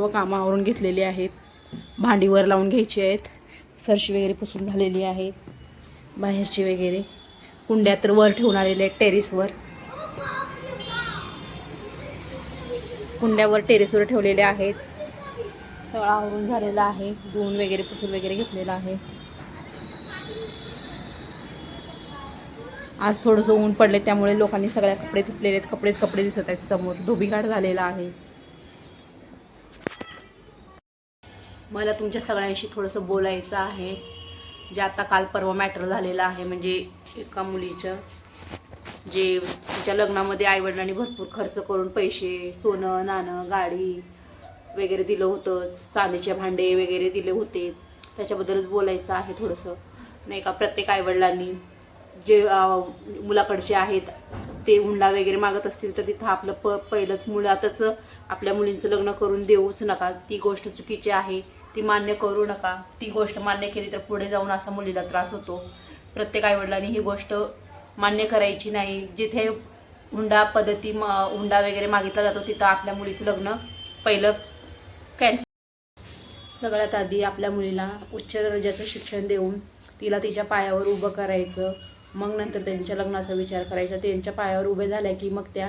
सर्व कामं आवरून घेतलेली आहेत. भांडीवर लावून घ्यायची आहेत. फरशी वगैरे पुसून झालेली आहे बाहेरची वगैरे. कुंड्या तर वर ठेवून आलेल्या आहेत टेरेसवर. कुंड्यावर टेरेसवर ठेवलेल्या आहेत. तळा आवरून झालेला आहे. धुवून वगैरे पुसून वगैरे घेतलेलं आहे. आज थोडंसं ऊन पडले त्यामुळे लोकांनी सगळ्या कपडे धुतलेले आहेत. कपडेच कपडे दिसत आहेत समोर. धोबीघाट झालेला आहे. मला तुमच्या सगळ्यांशी थोडंसं बोलायचं आहे. जे आता काल परवा मॅटर झालेलं आहे म्हणजे एका मुलीचं. जे तिच्या लग्नामध्ये आईवडिलांनी भरपूर खर्च करून पैसे सोनं नाणं गाडी वगैरे दिलं होतं. चांदीचे भांडे वगैरे दिले होते. त्याच्याबद्दलच बोलायचं आहे थोडंसं. नाही का प्रत्येक आईवडिलांनी जे मुलाकडचे आहेत ते हुंडा वगैरे मागत असतील तर तिथं आपलं प पहिलंच मुलातच आपल्या मुलींचं लग्न करून देऊच नका. ती गोष्ट चुकीची आहे. ती मान्य करू नका. ती गोष्ट मान्य केली तर पुढे जाऊन असा मुलीला त्रास होतो. प्रत्येक आईवडिलांनी ही गोष्ट मान्य करायची नाही. जिथे हुंडा पद्धती म हुंडा वगैरे मागितला जातो तिथं आपल्या मुलीचं लग्न पहिलं कॅन्सल सगळ्यात आधी आपल्या मुलीला उच्च दर्जाचं शिक्षण देऊन तिला तिच्या पायावर उभं करायचं. मग नंतर त्यांच्या लग्नाचा विचार करायचा. त्यांच्या पायावर उभे झाल्या की मग त्या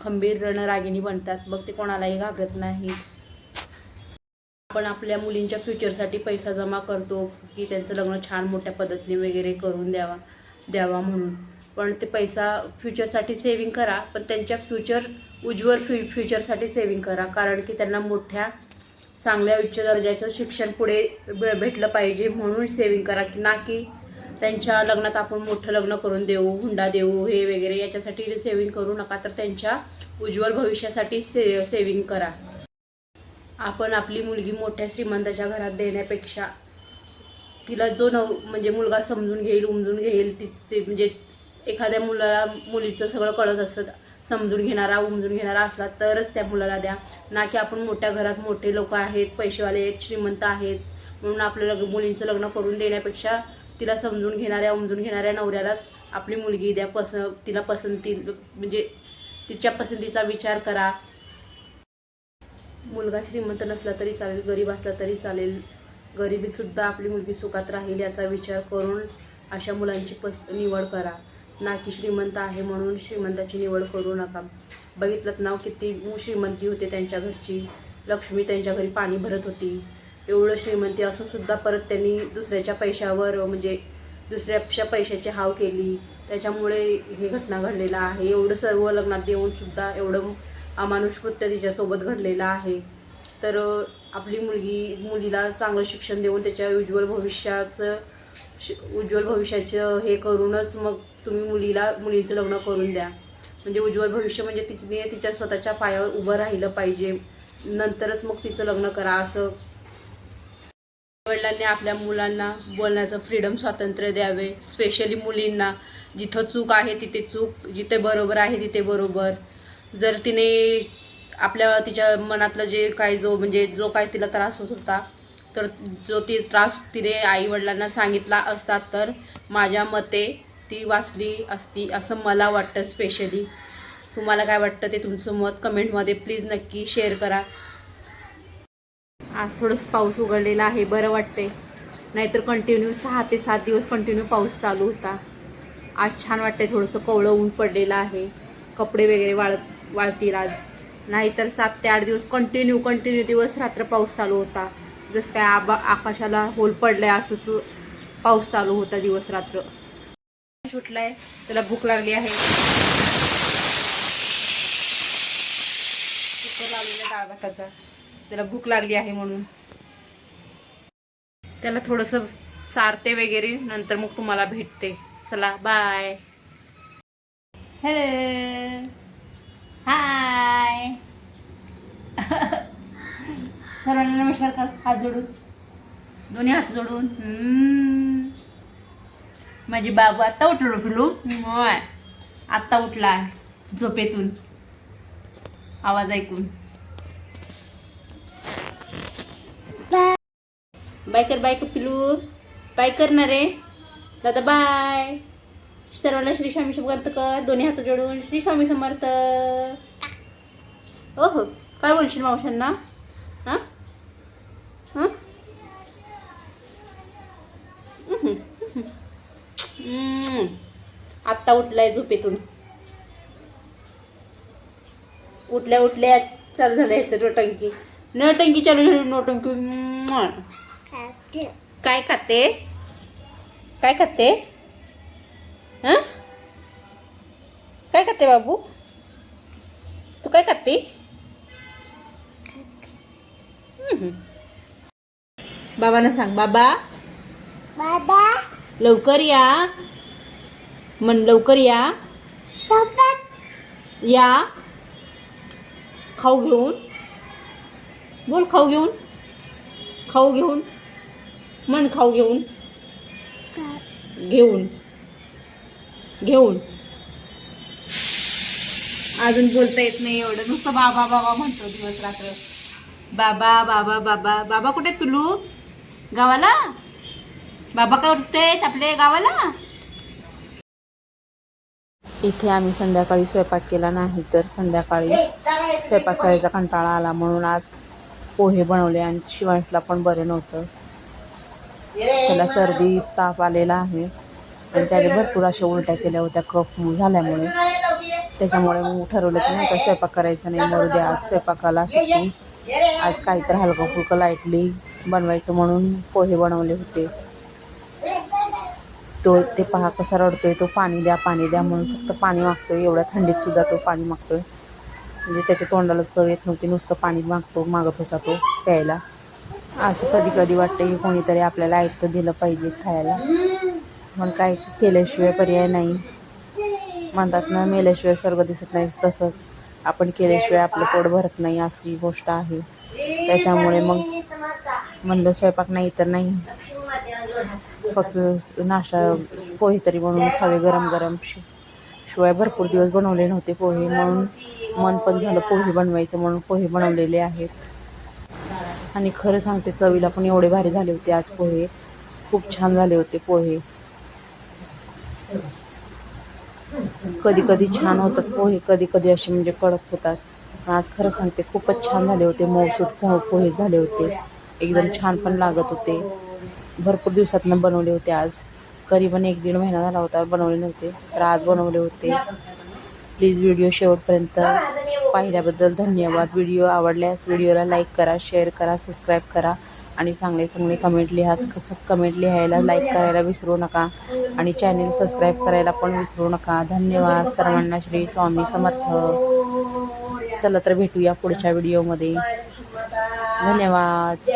खंबीर रणरागिणी बनतात. मग ते कोणालाही घाबरत नाही आपण आपल्या मुलींच्या फ्युचरसाठी पैसा जमा करतो की त्यांचं लग्न छान मोठ्या पद्धतीने वगैरे करून द्यावा द्यावा म्हणून. पण ते पैसा फ्युचरसाठी सेविंग करा पण त्यांच्या फ्युचर उज्ज्वल फ्यु फ्युचरसाठी सेविंग करा. कारण की त्यांना मोठ्या चांगल्या उच्च दर्जाचं शिक्षण पुढे भे- भेटलं पाहिजे म्हणून सेविंग करा. की ना की त्यांच्या लग्नात आपण मोठं लग्न करून देऊ हुंडा देऊ हे वगैरे याच्यासाठी सेविंग करू नका. तर त्यांच्या उज्ज्वल भविष्यासाठी से सेविंग करा. आपण आपली मुलगी मोठ्या श्रीमंताच्या घरात देण्यापेक्षा तिला जो नव म्हणजे मुलगा समजून घेईल उमजून घेईल तिच ते म्हणजे एखाद्या मुलाला मुलीचं सगळं कळत असतं समजून घेणारा उमजून घेणारा असला तरच त्या मुलाला द्या. ना की आपण मोठ्या घरात मोठे लोक आहेत पैसेवाले आहेत श्रीमंत आहेत म्हणून आपलं लग्न मुलींचं लग्न करून देण्यापेक्षा तिला समजून घेणाऱ्या उमजून घेणाऱ्या नवऱ्यालाच आपली मुलगी द्या पस तिला पसंती म्हणजे तिच्या पसंतीचा विचार करा. मुलगा श्रीमंत नसला तरी चालेल गरीब असला तरी चालेल. गरिबीसुद्धा आपली मुलगी सुखात राहील याचा विचार करून अशा मुलांची पस निवड करा. ना की श्रीमंत आहे म्हणून श्रीमंताची निवड करू नका. बघितलं नाव हो किती श्रीमंती होते त्यांच्या घरची. लक्ष्मी त्यांच्या घरी पाणी भरत होती. एवढं श्रीमंती असून सुद्धा परत त्यांनी दुसऱ्याच्या पैशावर म्हणजे दुसऱ्याच्या पैशाची हाव केली. त्याच्यामुळे हे घटना घडलेला आहे. एवढं सर्व लग्नात येऊन सुद्धा एवढं अमानुष कृत्य तिच्यासोबत घडलेलं आहे. तर आपली मुलगी मुलीला चांगलं शिक्षण देऊन त्याच्या उज्ज्वल भविष्याचं शि- उज्ज्वल भविष्याचं हे करूनच मग तुम्ही मुलीला मुलीचं लग्न करून द्या. म्हणजे उज्ज्वल भविष्य म्हणजे तिने तिच्या स्वतःच्या पायावर उभं राहिलं पाहिजे. नंतरच मग तिचं लग्न करा असं. वडिलांनी आपल्या मुलांना बोलण्याचं फ्रीडम स्वातंत्र्य द्यावे स्पेशली मुलींना. जिथं चूक आहे तिथे चूक जिथे बरोबर आहे तिथे बरोबर. जर तिने आपल्या तिच्या मनातलं जे काय जो म्हणजे जो काय तिला त्रास होत होता तर जो ती त्रास तिने आईवडिलांना सांगितला असता तर माझ्या मते ती वाचली असती असं मला वाटतं स्पेशली तुम्हाला काय वाटतं ते तुमचं मत कमेंटमध्ये प्लीज नक्की शेअर करा. आज थोडंसं पाऊस उघडलेला आहे बरं वाटते नाहीतर कंटिन्यू सहा ते सात दिवस कंटिन्यू पाऊस चालू होता. आज छान वाटते थोडंसं कवळं ऊन पडलेलं आहे. कपडे वगैरे वाळत वाळतील आज. नाहीतर सात ते आठ दिवस कंटिन्यू कंटिन्यू दिवस रात्र पाऊस चालू होता. जसं काय आबा आकाशाला होल पडलाय असंच पाऊस चालू होता दिवस रात्र. सुटलाय त्याला भूक लागली आहे. कुकर लावलेला डाळ भाताचा. त्याला भूक लागली आहे म्हणून. त्याला थोडंसं सारते वगैरे नंतर मग तुम्हाला भेटते. चला बाय हॅलो हाय. सर्वांना नमस्कार कर हात जोडून. दोन्ही हात जोडून. माझी बाबू आत्ता उठलो पिलू. होय. आत्ता उठला झोपेतून. आवाज ऐकून. बाय कर बाय कर पिलू. बाय कर ना रे दादा बाय. सर्वांना श्री स्वामी समर्थ कर दोन्ही हात जोडून श्री स्वामी समर्थ. ओहो काय बोलशील मावशांना? हां? हं? आत्ता उठलाय झोपेतून. उठल्या उठल्या चालू झालं ह्याचं नोटंकी. नोटंकी चालू झाली नोटंकी. काय खाते? काय खाते? हं? काय खाते बाबू? तू काय खाते. बाबांना सांग बाबा. बाबा. लवकर या. मन लवकर या. या. खाऊ घेऊन. बोल खाऊ घेऊन. खाऊ घेऊन. मन खाऊ घेऊन. घेऊन. घेऊन. अजून बोलता येत नाही एवढं. नुसतं बाबा बाबा म्हणतो दिवस रात्र. बाबा बाबा बाबा. बाबा कुठे तुलू गावाला? बाबा काय कुठे आहेत आपल्या गावाला? इथे आम्ही संध्याकाळी स्वयंपाक केला नाही तर संध्याकाळी स्वयंपाक करायचा कंटाळा आला म्हणून आज पोहे बनवले आणि शिवांशला पण बरे नव्हतं. त्याला सर्दी ताप आलेला आहे. आणि त्याने भरपूर अशा उलट्या केल्या होत्या कफ झाल्यामुळे. त्याच्यामुळे मग ठरवलं की नाही का स्वयंपाक करायचा नाही मरू द्या आज स्वयंपाकाला सुट्टी आज काहीतरी हलकं फुलकं लाईटली बनवायचं म्हणून पोहे बनवले होते. तो ते पहा कसा रडतोय तो पाणी द्या पाणी द्या म्हणून फक्त पाणी मागतोय एवढ्या थंडीत सुद्धा तो पाणी मागतोय. म्हणजे त्याच्या तोंडाला चव येत नव्हती नुसतं पाणी मागतो मागत होता तो प्यायला. असं कधी कधी वाटतं की कोणीतरी आपल्याला ऐकतं दिलं पाहिजे खायला. पण काय केल्याशिवाय पर्याय नाही. म्हणतात ना मेल्याशिवाय स्वर्ग दिसत नाही तसं आपण केल्याशिवाय आपलं पोट भरत नाही अशी गोष्ट आहे. त्याच्यामुळे मग म्हणलं स्वयंपाक नाही तर नाही. फक्त नाश्ता पोहे तरी बनवून खावे गरम गरम. शि शिवाय भरपूर दिवस बनवले नव्हते पोहे म्हणून मन पण झालं पोहे बनवायचं म्हणून पोहे बनवलेले आहेत. आणि खरं सांगते चवीला पण एवढे भारी झाले होते आज पोहे. खूप छान झाले होते पोहे. कधी कधी छान होतात पोहे कधी कधी असे म्हणजे कडक होतात. पण आज खरं सांगते खूपच छान झाले होते मऊसूत पोहे झाले होते. एकदम छान पण लागत होते. भरपूर दिवसातनं बनवले होते आज. करीबन एक दीड महिना झाला होता बनवले नव्हते तर आज बनवले होते. प्लीज व्हिडिओ शेवटपर्यंत पाहिल्याबद्दल धन्यवाद. व्हिडिओ आवडल्यास व्हिडिओला लाईक करा शेअर करा सबस्क्राईब करा. आणि चांगले चांगले कमेंट लिहा कमेंट लिहायला लाईक करायला विसरू नका. आणि चॅनेल सबस्क्राईब करायला पण विसरू नका. धन्यवाद सर्वांना. श्री स्वामी समर्थ. चला तर भेटूया पुढच्या व्हिडिओमध्ये धन्यवाद.